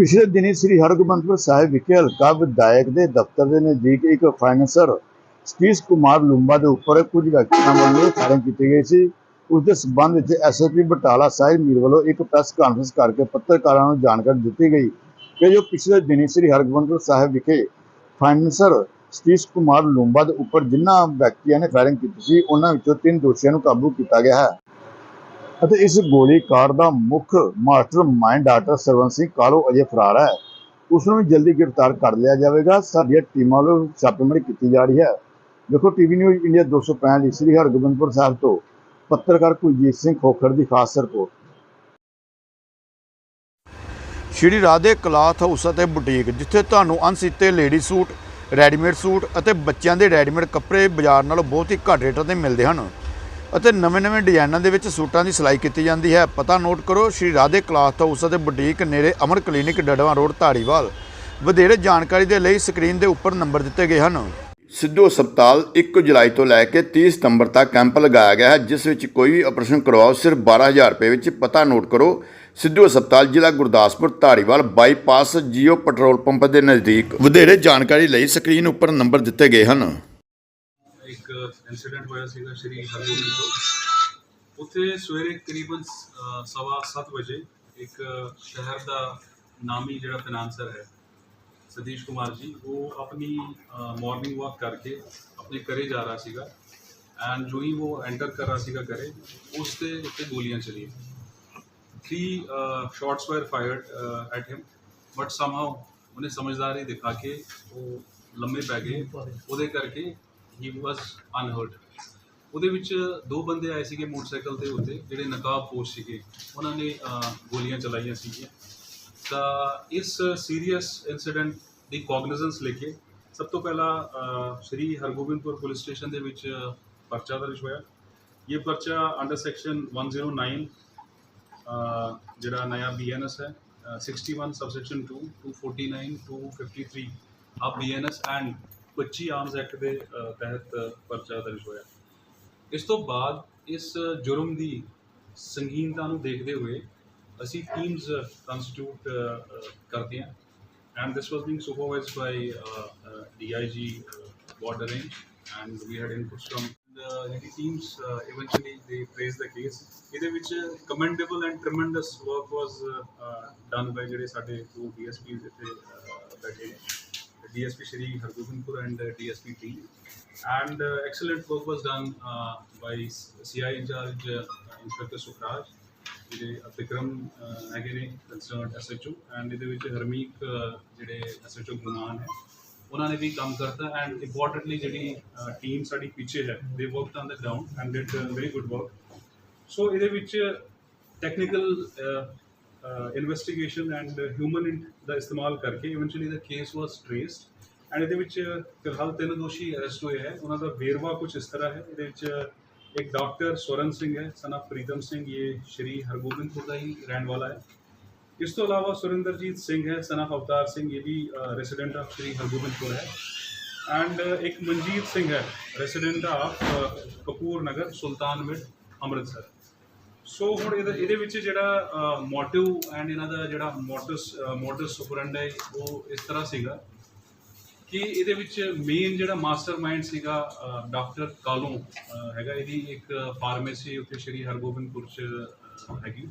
ਪਿਛਲੇ ਦਿਨੀ ਸ੍ਰੀ ਹਰਗੋਬਿੰਦਪੁਰ ਸਾਹਿਬ ਵਿਖੇ ਹਲਕਾ ਵਿਧਾਇਕ ਦੇ ਦਫ਼ਤਰ ਦੇ ਨਜ਼ਦੀਕ ਇੱਕ ਫਾਈਨੈਂਸਰ ਸਤੀਸ਼ ਕੁਮਾਰ ਲੂੰਬਾ ਦੇ ਉੱਪਰ ਕੁਝ ਵਿਅਕਤੀਆਂ ਵੱਲੋਂ ਫਾਇਰਿੰਗ ਕੀਤੀ ਗਈ ਸੀ। ਉਸ ਦੇ ਸਬੰਧ ਵਿੱਚ ਐਸਐਸਪੀ ਬਟਾਲਾ ਸਾਹਿਬ ਮੀਰ ਵੱਲੋਂ ਇੱਕ ਪ੍ਰੈਸ ਕਾਨਫਰੰਸ ਕਰਕੇ ਪੱਤਰਕਾਰਾਂ ਨੂੰ ਜਾਣਕਾਰੀ ਦਿੱਤੀ ਗਈ ਕਿ ਜੋ ਪਿਛਲੇ ਦਿਨੀ ਸ੍ਰੀ ਹਰਗੋਬਿੰਦਪੁਰ ਸਾਹਿਬ ਵਿਖੇ ਫਾਈਨੈਂਸਰ ਸਤੀਸ਼ ਕੁਮਾਰ ਲੂੰਬਾ ਦੇ ਉੱਪਰ ਜਿਨ੍ਹਾਂ ਵਿਅਕਤੀਆਂ ਨੇ ਫਾਇਰਿੰਗ ਕੀਤੀ ਸੀ, ਉਹਨਾਂ ਵਿੱਚੋਂ ਤਿੰਨ ਦੋਸ਼ੀਆਂ ਨੂੰ ਕਾਬੂ ਕੀਤਾ ਗਿਆ ਹੈ। ਅਤੇ ਇਸ ਗੋਲੀਕਾਂਡ ਦਾ ਮੁੱਖ mastermind doctor Sarwant Singh Kalo ਅਜੇ ਫਰਾਰ ਹੈ। ਉਸ ਨੂੰ ਵੀ ਜਲਦੀ ਗ੍ਰਿਫਤਾਰ ਕਰ ਲਿਆ ਜਾਵੇਗਾ। ਸਾਡੀਆਂ ਟੀਮਾਂ ਵੱਲੋਂ ਛਾਪੇਮਾਰੀ ਕੀਤੀ ਜਾ ਰਹੀ ਹੈ। ਦੇਖੋ, ਟੀਵੀ ਨਿਊਜ਼ ਇੰਡੀਆ 265 ਲਈ ਸ੍ਰੀ ਹਰਗੋਬਿੰਦਪੁਰ ਸਾਹਿਬ ਤੋਂ ਪੱਤਰਕਾਰ ਕੁਲਜੀਤ ਸਿੰਘ ਖੋਖਰ ਦੀ ਖਾਸ report. Shri Radhe cloth house ਅਤੇ ਬੁਟੀਕ, ਜਿੱਥੇ ਤੁਹਾਨੂੰ ਅਣਸੀਤੇ ਲੇਡੀ ਸੂਟ, ਰੈਡੀਮੇਡ ਸੂਟ ਅਤੇ ਬੱਚਿਆਂ ਦੇ ਰੈਡੀਮੇਡ ਕੱਪੜੇ ਬਾਜ਼ਾਰ ਨਾਲੋਂ ਬਹੁਤ ਹੀ ਘੱਟ ਰੇਟਾਂ ਤੇ ਮਿਲਦੇ ਹਨ। ਅਤੇ ਨਵੇਂ-ਨਵੇਂ ਡਿਜ਼ਾਈਨਾਂ ਦੇ ਵਿੱਚ ਸੂਟਾਂ ਦੀ ਸਿਲਾਈ ਕੀਤੀ ਜਾਂਦੀ ਹੈ। ਪਤਾ ਨੋਟ ਕਰੋ, ਸ਼੍ਰੀ ਰਾਧੇ ਕਲਾਥ ਹਾਊਸ ਅਤੇ ਬੁਟੀਕ ਨੇੜੇ ਅਮਰ ਕਲੀਨਿਕ ਡੜਵਾ ਰੋਡ ਧਾਰੀਵਾਲ। ਵਧੇਰੇ ਜਾਣਕਾਰੀ ਦੇ ਲਈ ਸਕਰੀਨ ਦੇ ਉੱਪਰ ਨੰਬਰ ਦਿੱਤੇ ਗਏ ਹਨ। ਸਿੱਧੂ ਹਸਪਤਾਲ 1 ਜੁਲਾਈ ਤੋਂ ਲੈ ਕੇ 30 ਸਤੰਬਰ ਤੱਕ ਕੈਂਪ ਲਗਾਇਆ ਗਿਆ ਹੈ, ਜਿਸ ਵਿੱਚ ਕੋਈ ਵੀ ਆਪਰੇਸ਼ਨ ਕਰਵਾਓ, ਸਿਰਫ 12000 ਰੁਪਏ ਵਿੱਚ ਪਤਾ ਨੋਟ ਕਰੋ। ਸਿੱਧੂ ਹਸਪਤਾਲ ਜ਼ਿਲ੍ਹਾ Gurdaspur Dhariwal bypass Jio petrol pump ਦੇ ਨਜ਼ਦੀਕ। ਵਧੇਰੇ ਜਾਣਕਾਰੀ ਲਈ ਸਕਰੀਨ ਉੱਪਰ ਨੰਬਰ ਦਿੱਤੇ ਗਏ ਹਨ। ਇਨਸੀਡੈਂਟ ਹੋਇਆ ਸੀਗਾ ਸ਼੍ਰੀ ਹਰਗੋਬਿੰਦ ਤੋਂ। ਉੱਥੇ ਸਵੇਰੇ ਕਰੀਬਨ ਅ, ਸਵਾ ਸੱਤ ਵਜੇ ਇੱਕ ਸ਼ਹਿਰ ਦਾ ਨਾਮੀ ਜਿਹੜਾ ਫਾਈਨਾਂਸਰ ਹੈ ਸਤੀਸ਼ ਕੁਮਾਰ ਜੀ ਉਹ ਆਪਣੀ ਮਾਰਨਿੰਗ ਵਾਕ ਕਰਕੇ ਆਪਣੇ ਘਰੇ ਜਾ ਰਿਹਾ ਸੀਗਾ ਐਂਡ ਜੋ ਹੀ ਉਹ ਐਂਟਰ ਕਰ ਰਿਹਾ ਸੀਗਾ ਘਰੇ ਉਸ ਤੇ ਉੱਤੇ ਗੋਲੀਆਂ ਚਲੀਆਂ। Three shots were fired at him but somehow ਉਹਨੇ ਸਮਝਦਾਰੀ ਦਿਖਾ ਕੇ ਉਹ ਲੰਮੇ ਪੈ ਗਏ। ਉਹਦੇ ਕਰਕੇ ਹੀ ਵਾਸ ਅਨਹਰਟ ਉਹਦੇ ਵਿੱਚ ਦੋ ਬੰਦੇ ਆਏ ਸੀਗੇ ਮੋਟਰਸਾਈਕਲ ਦੇ ਉੱਤੇ ਜਿਹੜੇ ਨਕਾਬਪੋਸ਼ ਸੀਗੇ। ਉਹਨਾਂ ਨੇ ਗੋਲੀਆਂ ਚਲਾਈਆਂ ਸੀਗੀਆਂ। ਤਾਂ ਇਸ ਸੀਰੀਅਸ ਇਨਸੀਡੈਂਟ ਦੀ ਕੋਗਨੀਜ਼ੈਂਸ ਲੈ ਕੇ ਸਭ ਤੋਂ ਪਹਿਲਾਂ ਸ਼੍ਰੀ ਹਰਗੋਬਿੰਦਪੁਰ ਪੁਲਿਸ ਸਟੇਸ਼ਨ ਦੇ ਵਿੱਚ ਪਰਚਾ ਦਰਜ ਹੋਇਆ। ਇਹ ਪਰਚਾ ਅੰਡਰ ਸੈਕਸ਼ਨ 109 ਅਹ, ਜਿਹੜਾ ਨया ਬੀਐਨਐਸ ਹੈ ਅਹ, 61 ਸਬਸੈਕਸ਼ਨ 2 249 253 ਆ ਬੀਐਨਐਸ ਐਂਡ 25 ਆਰਮਸ ਐਕਟ ਦੇ ਤਹਿਤ ਪਰਚਾ ਦਰਜ ਹੋਇਆ ਇਸ ਤੋਂ ਬਾਅਦ ਇਸ ਜੁਰਮ ਦੀ ਸੰਗੀਨਤਾ ਨੂੰ ਦੇਖਦੇ ਹੋਏ ਅਸੀਂ ਟੀਮਸ ਕਨਸਟੀਟਿਊਟ ਕਰਦੇ ਹਾਂ and this was being supervised by DIG border range and we had inputs from ਜਿਹੜੀ teams eventually they press the case ਇਹਦੇ ਵਿੱਚ commendable and tremendous work was done by ਜਿਹੜੇ ਸਾਡੇ ਟੂ ਡੀਐਸਪੀਸ ਇੱਥੇ ਬੈਠੇ ਨੇ DSP Shri Hargobindpur and uh, DSP team and uh, excellent work was done uh, by CI in charge Inspector Sukraj ਜਿਹੜੇ ਵਿਕਰਮ ਹੈਗੇ ਨੇ ਕੰਸਰਨਡ ਐਸਐਚਓ ਐਂਡ ਇਹਦੇ ਵਿੱਚ ਹਰਮੀਕ ਅਹ, ਜਿਹੜੇ ਐਸਐਚਓ ਗੁਮਾਨ ਹੈ ਉਹਨਾਂ ਨੇ ਵੀ ਕੰਮ ਕਰਤਾ ਐਂਡ ਇੰਪੋਰਟੈਂਟਲੀ ਜਿਹੜੀ ਟੀਮ ਸਾਡੀ ਪਿੱਛੇ ਹੈ they worked on the ground and did very good work so ਇਹਦੇ ਵਿੱਚ ਟੈਕਨੀਕਲ ਇਨਵੈਸਟੀਗੇਸ਼ਨ ਐਂਡ ਹਿਊਮਨ ਦਾ ਇਸਤੇਮਾਲ ਕਰਕੇ eventually the case was traced and ਇਹਦੇ ਵਿੱਚ ਫਿਲਹਾਲ ਤਿੰਨ ਦੋਸ਼ੀ ਅਰੈਸਟ ਹੋਏ ਹੈ। ਉਹਨਾਂ ਦਾ ਵੇਰਵਾ ਕੁਝ ਇਸ ਤਰ੍ਹਾਂ ਹੈ। ਇਹਦੇ ਵਿੱਚ ਇੱਕ ਡਾਕਟਰ ਸਵਰਨ ਸਿੰਘ ਹੈ ਸਨ of ਪ੍ਰੀਤਮ ਸਿੰਘ, ਇਹ ਸ਼੍ਰੀ ਹਰਗੋਬਿੰਦਪੁਰ ਦਾ ਹੀ ਰਹਿਣ ਵਾਲਾ ਹੈ। ਇਸ ਤੋਂ ਇਲਾਵਾ ਸੁਰਿੰਦਰਜੀਤ ਸਿੰਘ ਹੈ ਸਨ of ਅਵਤਾਰ ਸਿੰਘ, ਇਹ ਵੀ ਰੈਜ਼ੀਡੈਂਟ ਆਫ ਸ਼੍ਰੀ ਹਰਗੋਬਿੰਦਪੁਰ ਹੈ। ਐਂਡ ਇੱਕ ਮਨਜੀਤ ਸਿੰਘ ਹੈ resident of Kapoor Nagar Amritsar. So ਹੁਣ ਇਹਦੇ ਇਹਦੇ ਵਿੱਚ ਜਿਹੜਾ ਮੋਟਿਵ ਐਂਡ ਇਹਨਾਂ ਦਾ ਜਿਹੜਾ ਮੋਟਸ ਮੋਟਸ ਸੁਪਰੈਂਡਾ ਉਹ ਇਸ ਤਰ੍ਹਾਂ ਸੀਗਾ ਕਿ ਇਹਦੇ ਵਿੱਚ ਮੇਨ ਜਿਹੜਾ ਮਾਸਟਰਮਾਈਂਡ ਸੀਗਾ ਡਾਕਟਰ ਕਾਲੋਂ ਹੈਗਾ ਇਹਦੀ ਇੱਕ ਫਾਰਮੇਸੀ ਉੱਥੇ ਸ਼੍ਰੀ ਹਰਗੋਬਿੰਦਪੁਰ ਚ ਹੈਗੀ।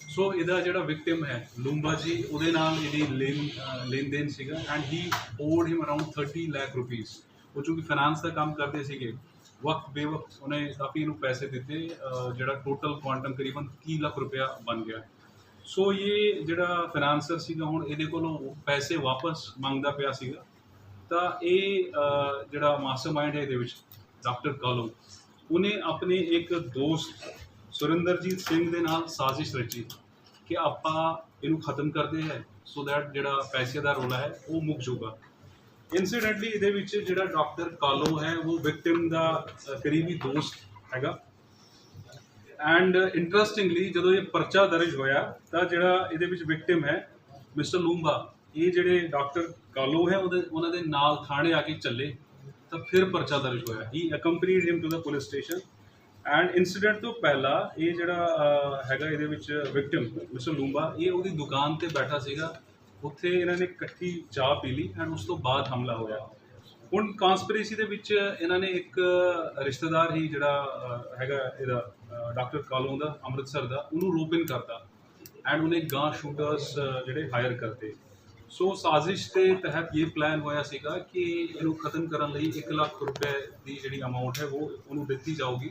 ਸੋ ਇਹਦਾ ਜਿਹੜਾ ਵਿਕਟਿਮ ਹੈ, ਲੂੰਬਾ ਜੀ, ਉਹਦੇ ਨਾਲ ਇਹਦੀ ਲੈਣ ਲੈਣ ਦੇਣ ਸੀਗਾ and he owed him around 30 lakh rupees ਉਹ ਚੂੰਕਿ ਫਾਈਨਾਂਸ ਦਾ ਕੰਮ ਕਰਦੇ ਸੀਗੇ ਵਕਤ ਬੇਵਕਤ ਉਹਨੇ ਕਾਫੀ ਇਹਨੂੰ ਪੈਸੇ ਦਿੱਤੇ ਜਿਹੜਾ ਟੋਟਲ ਕੁਆਂਟਮ ਕਰੀਬਨ 30 ਲੱਖ ਰੁਪਇਆ ਬਣ ਗਿਆ। ਸੋ ਇਹ ਜਿਹੜਾ ਫਾਈਨਾਂਸਰ ਸੀਗਾ ਹੁਣ ਇਹਦੇ ਕੋਲੋਂ ਪੈਸੇ ਵਾਪਸ ਮੰਗਦਾ ਪਿਆ ਸੀਗਾ। ਤਾਂ ਇਹ ਅਹ, ਜਿਹੜਾ ਮਾਸਟਰਮਾਈਂਡ ਹੈ ਇਹਦੇ ਵਿੱਚ ਡਾਕਟਰ ਕਾਲੋ ਉਹਨੇ ਆਪਣੇ ਇੱਕ ਦੋਸਤ ਸੁਰਿੰਦਰਜੀਤ ਸਿੰਘ ਦੇ ਨਾਲ ਸਾਜ਼ਿਸ਼ ਰਚੀ ਕਿ ਆਪਾਂ ਇਹਨੂੰ ਖਤਮ ਕਰਦੇ ਹੈ ਸੋ ਦੈਟ ਜਿਹੜਾ ਪੈਸੇ ਦਾ ਰੋਲਾ ਹੈ ਉਹ ਮੁੱਕ ਜਾਊਗਾ। ਇਨਸੀਡੈਂਟਲੀ ਇਹਦੇ ਵਿੱਚ ਜਿਹੜਾ ਡਾਕਟਰ ਕਾਲੋ ਹੈ, ਉਹ ਵਿਕਟਿਮ ਦਾ ਕਰੀਬੀ ਦੋਸਤ ਹੈਗਾ। ਐਂਡ ਇੰਟਰਸਟਿੰਗਲੀ ਜਦੋਂ ਇਹ ਪਰਚਾ ਦਰਜ ਹੋਇਆ, ਤਾਂ ਜਿਹੜਾ ਇਹਦੇ ਵਿੱਚ ਵਿਕਟਿਮ ਹੈ ਮਿਸਟਰ ਲੂੰਬਾ ਇਹ ਜਿਹੜੇ ਡਾਕਟਰ ਕਾਲੋ ਹੈ, ਉਹਦੇ, ਉਹਨਾਂ ਦੇ ਨਾਲ ਥਾਣੇ ਆ ਕੇ ਚੱਲੇ, ਤਾਂ ਫਿਰ ਪਰਚਾ ਦਰਜ ਹੋਇਆ। He accompanied him to the police station and incident ਤੋਂ ਪਹਿਲਾਂ ਇਹ ਜਿਹੜਾ ਹੈਗਾ ਇਹਦੇ ਵਿੱਚ ਵਿਕਟਿਮ ਮਿਸਟਰ ਲੂੰਬਾ ਇਹ ਉਹਦੀ ਦੁਕਾਨ ਤੇ ਬੈਠਾ ਸੀਗਾ। ਉੱਥੇ ਇਹਨਾਂ ਨੇ ਇਕੱਠੀ ਚਾਹ ਪੀ ਲਈ ਐਂਡ ਉਸ ਤੋਂ ਬਾਅਦ ਹਮਲਾ ਹੋਇਆ। ਹੁਣ ਕਨਸਪੀਰੇਸੀ ਦੇ ਵਿੱਚ ਇਹਨਾਂ ਨੇ ਇੱਕ ਰਿਸ਼ਤੇਦਾਰ ਹੀ ਜਿਹੜਾ ਹੈਗਾ ਇਹਦਾ ਡਾਕਟਰ ਕਾਲੋਂ ਦਾ, ਅੰਮ੍ਰਿਤਸਰ ਦਾ, ਉਹਨੂੰ ਰੋਪਿਨ ਕਰਤਾ ਐਂਡ ਉਹਨੇ ਗਾਂ ਸ਼ੂਟਰਸ ਜਿਹੜੇ ਹਾਇਰ ਕਰਤੇ। ਸੋ ਸਾਜ਼ਿਸ਼ ਦੇ ਤਹਿਤ ਇਹ ਪਲਾਨ ਹੋਇਆ ਸੀਗਾ ਕਿ ਇਹਨੂੰ ਖਤਮ ਕਰਨ ਲਈ 1 ਲੱਖ ਰੁਪਏ ਦੀ ਜਿਹੜੀ ਅਮਾਉਂਟ ਹੈ ਉਹ ਉਹਨੂੰ ਦਿੱਤੀ ਜਾਊਗੀ।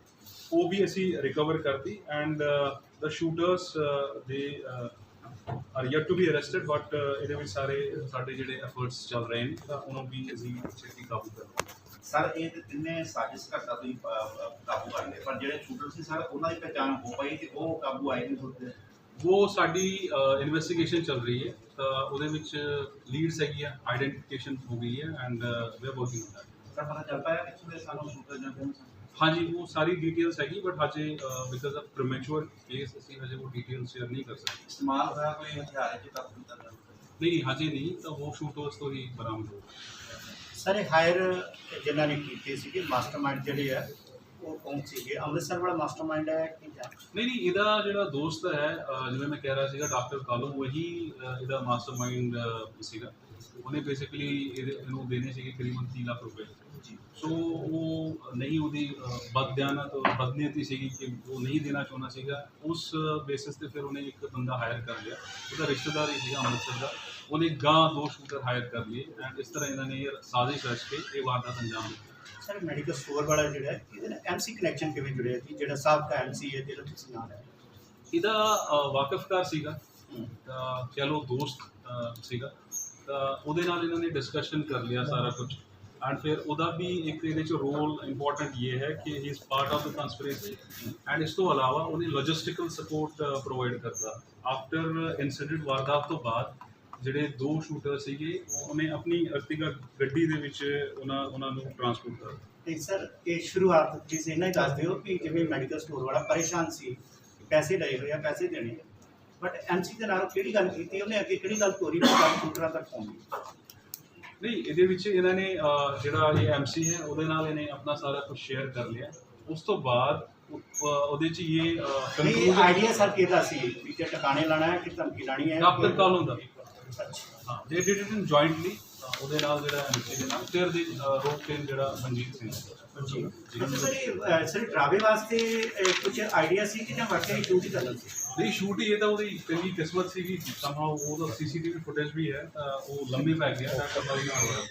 ਉਹ ਵੀ ਅਸੀਂ ਰਿਕਵਰ ਕਰਤੀ and the shooters they are yet to be arrested but ਇਹਦੇ ਵਿੱਚ ਸਾਰੇ ਸਾਡੇ ਜਿਹੜੇ ਐਫਰਟਸ ਚੱਲ ਰਹੇ ਨੇ ਤਾਂ ਉਹਨਾਂ ਵੀ ਅਸੀਂ ਛੇਤੀ ਕਾਬੂ ਕਰ ਲਵਾਂਗੇ ਸਰ ਇਹ ਤੇ ਤਿੰਨੇ ਸਾਜ਼ਿਸ਼ ਕਰਤਾ ਤੁਸੀਂ ਕਾਬੂ ਕਰ ਲਏ ਪਰ ਜਿਹੜੇ ਸ਼ੂਟਰ ਸੀ ਸਰ ਉਹਨਾਂ ਦੀ ਪਛਾਣ ਹੋ ਪਾਈ ਤੇ ਉਹ ਕਾਬੂ ਆਏ ਨਹੀਂ ਹੁੰਦੇ ਉਹ ਸਾਡੀ ਇਨਵੈਸਟੀਗੇਸ਼ਨ ਚੱਲ ਰਹੀ ਹੈ ਤਾਂ ਉਹਦੇ ਵਿੱਚ ਲੀਡਸ ਹੈਗੀ ਆ ਆਈਡੈਂਟੀਫਿਕੇਸ਼ਨ ਹੋ ਗਈ ਹੈ and we are working on that sir ਪਤਾ ਚੱਲ ਪਾਇਆ ਕਿੱਥੋਂ ਦੇ ਸਾਨੂੰ ਸ਼ੂਟਰ ਜਾਂ ਕੌਣ ਸਨ ਹਾਂਜੀ ਉਹ ਸਾਰੀ ਡਿਟੇਲਸ ਹੈਗੀ ਬਟ ਹਜੇ ਬਿਕਾਜ਼ ਆਫ ਪ੍ਰੀਮੈਚੁਰ ਕੇਸ ਅਸੀਂ ਹਜੇ ਉਹ ਡਿਟੇਲ ਸ਼ੇਅਰ ਨਹੀਂ ਕਰ ਸਕਦੇ। ਇਸਤੇਮਾਲ ਹੋਇਆ ਕੋਈ ਹਥਿਆਰ ਚ ਤੱਕ ਨਹੀਂ ਕਰਦਾ ਨਹੀਂ ਹਜੇ ਨਹੀਂ ਤਾਂ ਉਹ ਸ਼ੂਟਰਸ ਤੋਂ ਹੀ ਬਰਾਮਦ ਹੋ ਸਰ ਇਹ ਹਾਇਰ ਜਿਨ੍ਹਾਂ ਨੇ ਕੀਤੇ ਸੀਗੇ ਮਾਸਟਰਮਾਈਂਡ ਜਿਹੜੇ ਆ ਉਹ ਕੌਣ ਸੀਗੇ? ਅੰਮ੍ਰਿਤਸਰ ਵਾਲਾ ਮਾਸਟਰਮਾਈਂਡ ਹੈ ਕਿ ਨਹੀਂ ਨਹੀਂ ਇਹਦਾ ਜਿਹੜਾ ਦੋਸਤ ਹੈ ਜਿਵੇਂ ਮੈਂ ਕਹਿ ਰਿਹਾ ਸੀਗਾ ਡਾਕਟਰ ਕਾਲੂ ਅਹ, ਇਹਦਾ ਮਾਸਟਰਮਾਈਂਡ ਸੀਗਾ। ਉਹਨੇ ਬੇਸਿਕਲੀ ਇਹਨੂੰ ਦੇਣੇ ਸੀਗੇ ਕਰੀਬਨ 3 ਲੱਖ ਰੁਪਏ। ਸੋ ਉਹ ਨਹੀਂ ਉਹਦੀ ਔਰ ਬਦਨੀਅਤੀ ਸੀਗੀ ਕਿ ਉਹ ਨਹੀਂ ਦੇਣਾ ਚਾਹੁੰਦਾ ਸੀਗਾ। ਉਸ ਬੇਸਿਸ ਤੇ ਫਿਰ ਉਹਨੇ ਇੱਕ ਬੰਦਾ ਹਾਇਰ ਕਰ ਲਿਆ। ਉਹਦਾ ਰਿਸ਼ਤੇਦਾਰ ਹੀ ਸੀਗਾ ਅੰਮ੍ਰਿਤਸਰ ਦਾ। ਉਹਨੇ ਗਾਂ ਦੋ ਸ਼ੂਟਰ ਹਾਇਰ ਕਰ ਲਏ ਐਂਡ ਇਸ ਤਰ੍ਹਾਂ ਇਹਨਾਂ ਨੇ ਸਾਜ਼ਿਸ਼ ਰਚ ਕੇ ਇਹ ਵਾਰਦਾਤ ਅੰਜਾਮ ਦਿੱਤੀ। ਸਰ ਮੈਡੀਕਲ ਸਟੋਰ ਵਾਲਾ ਜਿਹੜਾ ਇਹਦੇ ਨਾਲ ਐਮਸੀ ਕਨੈਕਸ਼ਨ ਕਿਵੇਂ ਜੁੜਿਆ ਜੀ? ਜਿਹੜਾ ਸਾਬਕਾ ਐਮਸੀ ਹੈ ਜਿਹੜਾ ਤੁਸੀਂ ਨਾਲ ਹੈ ਇਹਦਾ ਵਾਕਿਫਕਾਰ ਸੀਗਾ। ਤਾਂ ਚਲੋ ਦੋਸਤ ਸੀਗਾ। ਤਾਂ ਉਹਦੇ ਨਾਲ ਇਹਨਾਂ ਨੇ ਡਿਸਕਸ਼ਨ ਕਰ ਲਿਆ ਸਾਰਾ ਕੁਝ ਐਂਡ ਫਿਰ ਉਹਦਾ ਵੀ ਇੱਕ ਇਹਦੇ ਚ ਰੋਲ ਇੰਪੋਰਟੈਂਟ ਇਹ ਹੈ ਕਿ he is part of the conspiracy and ਇਸ ਤੋਂ ਇਲਾਵਾ ਉਹਨੇ ਲੌਜਿਸਟੀਕਲ ਸਪੋਰਟ ਪ੍ਰੋਵਾਈਡ ਕਰਦਾ ਆਫਟਰ ਇਨਸੀਡੈਂਟ ਵਾਰਦਾਤ ਤੋਂ ਬਾਅਦ ਜਿਹੜੇ ਦੋ ਸ਼ੂਟਰ ਸੀਗੇ ਉਹਨੇ ਆਪਣੀ ਅਰਤਿਗਾ ਗੱਡੀ ਦੇ ਵਿੱਚ ਉਹਨਾਂ ਉਹਨਾਂ ਨੂੰ ਟਰਾਂਸਪੋਰਟ ਕਰ ਤੇ ਸਰ, ਇਹ ਸ਼ੁਰੂਆਤ ਤੁਸੀਂ ਇਹਨਾਂ ਹੀ ਦੱਸ ਦਿਓ ਕਿ ਜਿਵੇਂ ਮੈਡੀਕਲ ਸਟੋਰ ਵਾਲਾ ਪਰੇਸ਼ਾਨ ਸੀ, ਪੈਸੇ ਲਏ ਹੋਏ ਆ, ਪੈਸੇ ਦੇਣੇ ਬਟ ਐਮਸੀ ਦੇ ਨਾਲ ਕਿਹੜੀ ਗੱਲ ਕੀਤੀ? ਉਹਨੇ ਅੱਗੇ ਕਿਹੜੀ ਗੱਲ ਤੋਰੀ? ਸ਼ੂਟਰਾਂ ਕੰਪਿਊਟਰਾਂ ਤੱਕ ਪਹੁੰਚੀ ਨਹੀਂ ਇਹਦੇ ਵਿੱਚ ਇਹਨਾਂ ਨੇ ਜਿਹੜਾ ਇਹ ਐਮਸੀ ਹੈ ਉਹਦੇ ਨਾਲ ਇਹਨੇ ਆਪਣਾ ਸਾਰਾ ਕੁਝ ਸ਼ੇਅਰ ਕਰ ਲਿਆ। ਉਸ ਤੋਂ ਬਾਅਦ ਉਹਦੇ ਚ ਇਹ ਨਹੀਂ ਆਈਡੀਆ ਸਰ ਕਿਹਦਾ ਸੀ? ਵੀ ਕਿ ਟਿਕਾਣੇ ਲਾਣਾ ਹੈ ਕਿ ਧਮਕੀ ਲਾਣੀ ਹੈ? ਡਾਕਟਰ ਕਾਲੋਂ ਦਾ। ਅੱਛਾ ਹਾਂ ਦੇ ਡਿਡ ਇਟ ਇਨ ਜੁਆਇੰਟਲੀ ਉਹਦੇ ਨਾਲ ਜਿਹੜਾ ਐਮਸੀ ਦੇ ਨਾਲ ਫਿਰ ਦੀ ਰੋਕ ਤੇ ਜਿਹੜਾ ਮਨਜੀਤ ਸਿੰਘ ਜੀ ਸਰ ਸਰ ਡਰਾਵੇ ਵਾਸਤੇ ਕੁਝ ਆਈਡੀਆ ਸੀ ਕਿ ਜਾਂ ਵਾਕਿਆ ਹੀ ਡਿਊਟੀ ਕਰਨਾ ਸੀ? ਨਹੀਂ ਸ਼ੂਟ ਹੀ ਇਹ ਤਾਂ ਉਹਦੀ ਚੰਗੀ ਕਿਸਮਤ ਸੀਗੀ। ਸਮਾਂ ਉਹਦਾ ਸੀਸੀਟੀਵੀ ਫੁਟੇਜ ਵੀ ਹੈ ਉਹ ਲੰਮੀ ਪੈ ਗਿਆ ਤਾਂ ਵੀ ਨਾ ਹੋਇਆ